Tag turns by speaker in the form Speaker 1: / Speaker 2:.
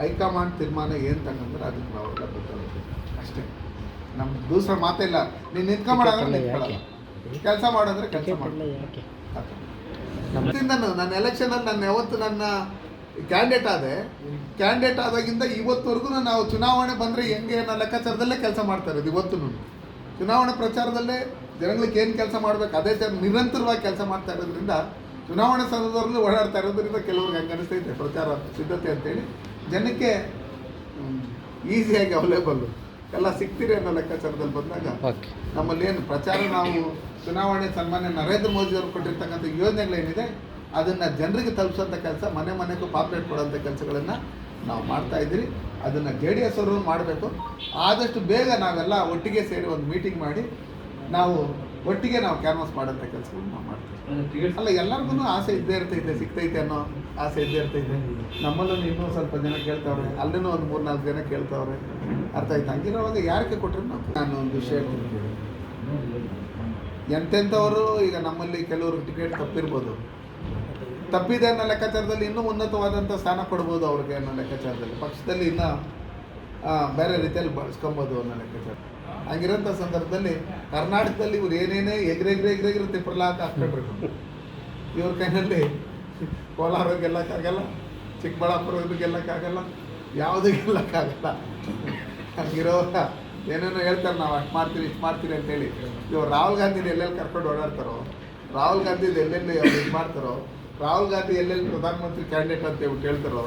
Speaker 1: High command ತೀರ್ಮಾನ ಏನು ತಗೊಂಡ್ರೆ ಅದಕ್ಕೆ ನಾವೆಲ್ಲ ಗೊತ್ತಾಗುತ್ತೆ ಅಷ್ಟೇ. ನಮ್ಮ ದೂಸರ ಮಾತೇ ಇಲ್ಲ. ನೀನು ನಿಂತ್ಕೊಂಬಾಡಂದ್ರೆ ಕೆಲಸ ಮಾಡಿದ್ರೆ ಕೆಲಸ ಮಾಡಲ್ಲ ನನ್ನ ಎಲೆಕ್ಷನಲ್ಲಿ ನಾನು ಯಾವತ್ತು ನನ್ನ ಕ್ಯಾಂಡಿಡೇಟ್ ಆದೆ ಕ್ಯಾಂಡಿಡೇಟ್ ಆದಾಗಿಂದ ಇವತ್ತವರೆಗೂ ನಾವು ಚುನಾವಣೆ ಬಂದರೆ ಹೆಂಗೆ ನನ್ನ ಲೆಕ್ಕಾಚಾರದಲ್ಲೇ ಕೆಲಸ ಮಾಡ್ತಾ ಇರೋದು ಇವತ್ತು ಚುನಾವಣೆ ಪ್ರಚಾರದಲ್ಲೇ ಜನಗಳಿಗೆ ಏನು ಕೆಲಸ ಮಾಡಬೇಕು ಅದೇ ಥರ ನಿರಂತರವಾಗಿ ಕೆಲಸ ಮಾಡ್ತಾ ಇರೋದ್ರಿಂದ ಚುನಾವಣೆ ಸಂದರ್ಭದಲ್ಲೂ ಓಡಾಡ್ತಾ ಇರೋದ್ರಿಂದ ಕೆಲವ್ರಿಗೆ ಹಂಗೆ ಅನಿಸ್ತೈತೆ ಪ್ರಚಾರ ಸಿದ್ಧತೆ ಅಂತೇಳಿ. ಜನಕ್ಕೆ ಈಸಿಯಾಗಿ ಅವೈಲೇಬಲ್ಲು ಎಲ್ಲ ಸಿಗ್ತೀರಿ ಅನ್ನೋ ಲೆಕ್ಕಾಚಾರದಲ್ಲಿ ಬಂದಾಗ. ನಮ್ಮಲ್ಲಿ ಏನು ಪ್ರಚಾರ ನಾವು ಚುನಾವಣೆ ಸನ್ಮಾನ್ಯ ನರೇಂದ್ರ ಮೋದಿ ಅವರು ಕೊಟ್ಟಿರ್ತಕ್ಕಂಥ ಯೋಜನೆಗಳೇನಿದೆ ಅದನ್ನು ಜನರಿಗೆ ತಲುಪಿಸೋಂಥ ಕೆಲಸ ಮನೆ ಮನೆಗೂ ಪಾಪ್ಲೇಟ್ ಕೊಡೋಂಥ ಕೆಲಸಗಳನ್ನು ನಾವು ಮಾಡ್ತಾ ಇದ್ದೀರಿ. ಅದನ್ನು ಜೆ ಡಿ ಎಸ್ ಅವರು ಮಾಡಬೇಕು. ಆದಷ್ಟು ಬೇಗ ನಾವೆಲ್ಲ ಒಟ್ಟಿಗೆ ಸೇರಿ ಒಂದು ಮೀಟಿಂಗ್ ಮಾಡಿ ನಾವು ಒಟ್ಟಿಗೆ ನಾವು ಕ್ಯಾನ್ವಾಸ್ ಮಾಡೋಂಥ ಕೆಲಸಗಳನ್ನ ನಾವು ಮಾಡ್ತೀವಿ. ಅಲ್ಲ ಎಲ್ಲರಿಗೂ ಆಸೆ ಇದ್ದೇ ಇರ್ತೈತೆ ಸಿಗ್ತೈತೆ ಅನ್ನೋ ಆಸೆ ಇದ್ದೇ ಇರ್ತೈತೆ. ನಮ್ಮಲ್ಲೂ ಇನ್ನೂ ಸ್ವಲ್ಪ ಜನ ಕೇಳ್ತಾವ್ರೆ ಅಲ್ಲಿನೂ ಒಂದು ಮೂರು ನಾಲ್ಕು ಜನ ಕೇಳ್ತಾವ್ರೆ ಅರ್ಥ ಆಯ್ತು? ಹಂಗಿರೋವಾಗ ಯಾರಿಗೆ ಕೊಟ್ಟರೆ ನಾವು ನಾನು ಒಂದು ವಿಷಯ. ಎಂತೆಂಥವರು ಈಗ ನಮ್ಮಲ್ಲಿ ಕೆಲವರು ಟಿಕೆಟ್ ತಪ್ಪಿರ್ಬೋದು. ತಪ್ಪಿದೆ ಅನ್ನೋ ಲೆಕ್ಕಾಚಾರದಲ್ಲಿ ಇನ್ನೂ ಉನ್ನತವಾದಂಥ ಸ್ಥಾನ ಕೊಡ್ಬೋದು ಅವ್ರಿಗೆ ಅನ್ನೋ ಲೆಕ್ಕಾಚಾರದಲ್ಲಿ. ಪಕ್ಷದಲ್ಲಿ ಇನ್ನೂ ಬೇರೆ ರೀತಿಯಲ್ಲಿ ಬಳಸ್ಕೊಬೋದು ಅನ್ನೋ ಲೆಕ್ಕಾಚಾರ. ಹಂಗಿರೋಂಥ ಸಂದರ್ಭದಲ್ಲಿ ಕರ್ನಾಟಕದಲ್ಲಿ ಇವ್ರು ಏನೇನೇ ಎಗ್ರೆಗ್ರೆ ತಿಪ್ಪರ್ಲ ಅಂತ ಹಾಕ್ಬಿಟ್ರು. ಇವ್ರ ಕೈನಲ್ಲಿ ಕೋಲಾರ ಗೆಲ್ಲಕ್ಕಾಗಲ್ಲ, ಚಿಕ್ಕಬಳ್ಳಾಪುರ ಗೆಲ್ಲಕ್ಕಾಗಲ್ಲ, ಯಾವುದೂ ಗೆಲ್ಲಕ್ಕಾಗಲ್ಲ. ಹಂಗಿರೋವಾಗ ಏನೇನೋ ಹೇಳ್ತಾರೆ, ನಾವು ಅಷ್ಟು ಮಾಡ್ತೀವಿ, ಇಷ್ಟು ಮಾಡ್ತೀವಿ ಅಂತೇಳಿ ಇವ್ರು ರಾಹುಲ್ ಗಾಂಧಿನ ಎಲ್ಲೆಲ್ಲಿ ಕರ್ಕೊಂಡು ಓಡಾಡ್ತಾರೋ, ರಾಹುಲ್ ಗಾಂಧಿದು ಎಲ್ಲೆಲ್ಲಿ ಅವ್ರು ಇದು ಮಾಡ್ತಾರೋ, ರಾಹುಲ್ ಗಾಂಧಿ ಎಲ್ಲೆಲ್ಲಿ ಪ್ರಧಾನಮಂತ್ರಿ ಕ್ಯಾಂಡಿಡೇಟ್ ಅಂತ ಹೇಳ್ಬಿಟ್ಟು ಹೇಳ್ತಾರೋ